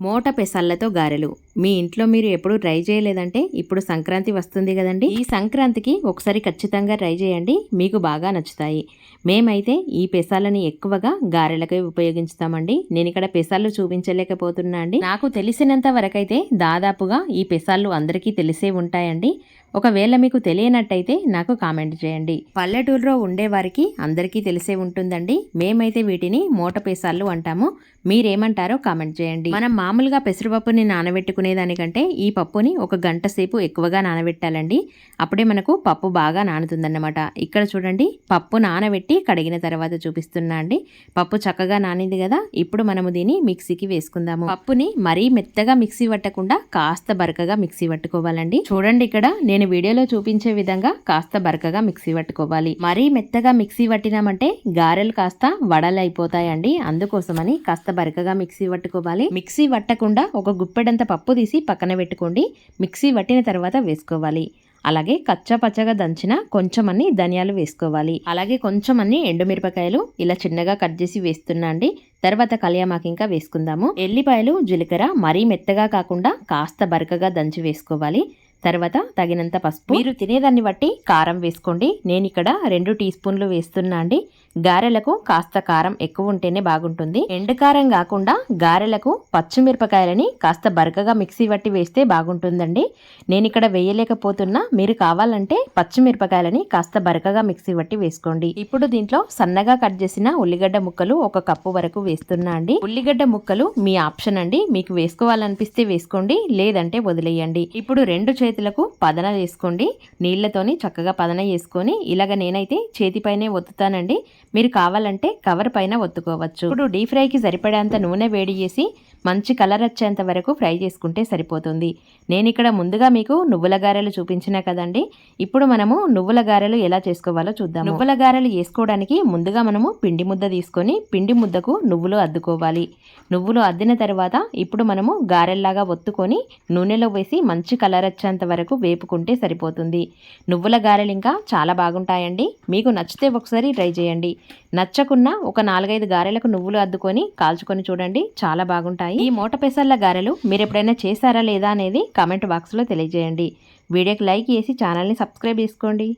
మోట పెసల్లతో గారెలు. మీ ఇంట్లో మీరు ఎప్పుడు ట్రై చేయలేదంటే ఇప్పుడు సంక్రాంతి వస్తుంది కదండి. ఈ సంక్రాంతికి ఒకసారి ఖచ్చితంగా ట్రై చేయండి. మీకు బాగా నచ్చుతాయి. మేమైతే ఈ పెసాలని ఎక్కువగా గారెలకే ఉపయోగించుతామండి. నేను ఇక్కడ పెసాలు చూపించలేకపోతున్నా అండి. నాకు తెలిసినంత వరకైతే దాదాపుగా ఈ పెసాలు అందరికీ తెలిసే ఉంటాయండి. ఒకవేళ మీకు తెలియనట్టయితే నాకు కామెంట్ చేయండి. పల్లెటూరులో ఉండేవారికి అందరికీ తెలిసే ఉంటుందండి. మేమైతే వీటిని మూట పెసాలు అంటాము. మీరేమంటారో కామెంట్ చేయండి. మనం మామూలుగా పెసరపప్పుని నానబెట్టుకునే దానికంటే ఈ పప్పుని ఒక గంట సేపు ఎక్కువగా నానబెట్టాలండి. అప్పుడే మనకు పప్పు బాగా నానుతుందన్నమాట. ఇక్కడ చూడండి పప్పు నానబెట్టి కడిగిన తర్వాత చూపిస్తున్నా అండి. పప్పు చక్కగా నానింది కదా ఇప్పుడు మనము దీన్ని మిక్సీకి వేసుకుందాము. పప్పుని మరీ మెత్తగా మిక్సీ పట్టకుండా కాస్త బరకగా మిక్సీ పట్టుకోవాలండి. చూడండి ఇక్కడ నేను వీడియోలో చూపించే విధంగా కాస్త బరకగా మిక్సీ పట్టుకోవాలి. మరీ మెత్తగా మిక్సీ పట్టినామంటే గారెలు కాస్త వడలు అయిపోతాయండి అందుకోసమని కాస్త బరకగా మిక్సీ పట్టుకోవాలి. మిక్సీ పట్టకుండా ఒక గుప్పెడంత పప్పు తీసి పక్కన పెట్టుకోండి. మిక్సీ పట్టిన తర్వాత వేసుకోవాలి. అలాగే కచ్చా పచ్చగా దంచిన కొంచెం అన్ని ధనియాలు వేసుకోవాలి. అలాగే కొంచెం అన్ని ఎండుమిరపకాయలు ఇలా చిన్నగా కట్ చేసి వేస్తున్నా అండి. తర్వాత కలియామాకి ఇంకా వేసుకుందాము. ఎల్లిపాయలు జీలకర్ర మరీ మెత్తగా కాకుండా కాస్త బరకగా దంచి వేసుకోవాలి. తర్వాత తగినంత పసుపు. మీరు తినేదాన్ని బట్టి కారం వేసుకోండి. నేను ఇక్కడ రెండు టీ స్పూన్లు వేస్తున్నా అండి. గారెలకు కాస్త కారం ఎక్కువ ఉంటేనే బాగుంటుంది. ఎండకారం కాకుండా గారెలకు పచ్చిమిరపకాయలని కాస్త బరకగా మిక్సీ పట్టి వేస్తే బాగుంటుందండి. నేను ఇక్కడ వేయలేకపోతున్నా. మీరు కావాలంటే పచ్చిమిరపకాయలని కాస్త బరకగా మిక్సీ పట్టి వేసుకోండి. ఇప్పుడు దీంట్లో సన్నగా కట్ చేసిన ఉల్లిగడ్డ ముక్కలు ఒక కప్పు వరకు వేస్తున్నా అండి. ఉల్లిగడ్డ ముక్కలు మీ ఆప్షన్ అండి. మీకు వేసుకోవాలనిపిస్తే వేసుకోండి. లేదంటే వదిలేయండి. ఇప్పుడు రెండు చేతులకు పదన చేసుకోండి నీళ్ళతోని చక్కగా పదన చేసుకొని ఇలాగ నేనైతే చేతిపైనే ఒత్తుతానండి. మీరు కావాలంటే కవర్ పైన ఒత్తుకోవచ్చు. ఇప్పుడు డీప్ ఫ్రైకి సరిపడేంత నూనె వేడి చేసి మంచి కలర్ వచ్చేంత వరకు ఫ్రై చేసుకుంటే సరిపోతుంది. నేను ఇక్కడ ముందుగా మీకు నువ్వుల గారెలు చూపించిన కదండి. ఇప్పుడు మనము నువ్వుల గారెలు ఎలా చేసుకోవాలో చూద్దాం నువ్వుల గారెలు వేసుకోవడానికి ముందుగా మనము పిండి ముద్ద తీసుకొని పిండి ముద్దకు నువ్వులు అద్దుకోవాలి. నువ్వులు అద్దిన తర్వాత ఇప్పుడు మనము గారెల్లాగా ఒత్తుకొని నూనెలో వేసి మంచి కలర్ వచ్చేంత వరకు వేపుకుంటే సరిపోతుంది. నువ్వుల గారెలు ఇంకా చాలా బాగుంటాయండి. మీకు నచ్చితే ఒకసారి ట్రై చేయండి. నచ్చకున్నా ఒక నాలుగైదు గారెలకు నువ్వులు అద్దుకొని కాల్చుకొని చూడండి. చాలా బాగుంటాయి. ఈ మూట పెసర్ల గారెలు మీరు ఎప్పుడైనా చేశారా లేదా అనేది కామెంట్ బాక్స్లో తెలియజేయండి. వీడియోకి లైక్ చేసి ఛానల్ని సబ్స్క్రైబ్ చేసుకోండి.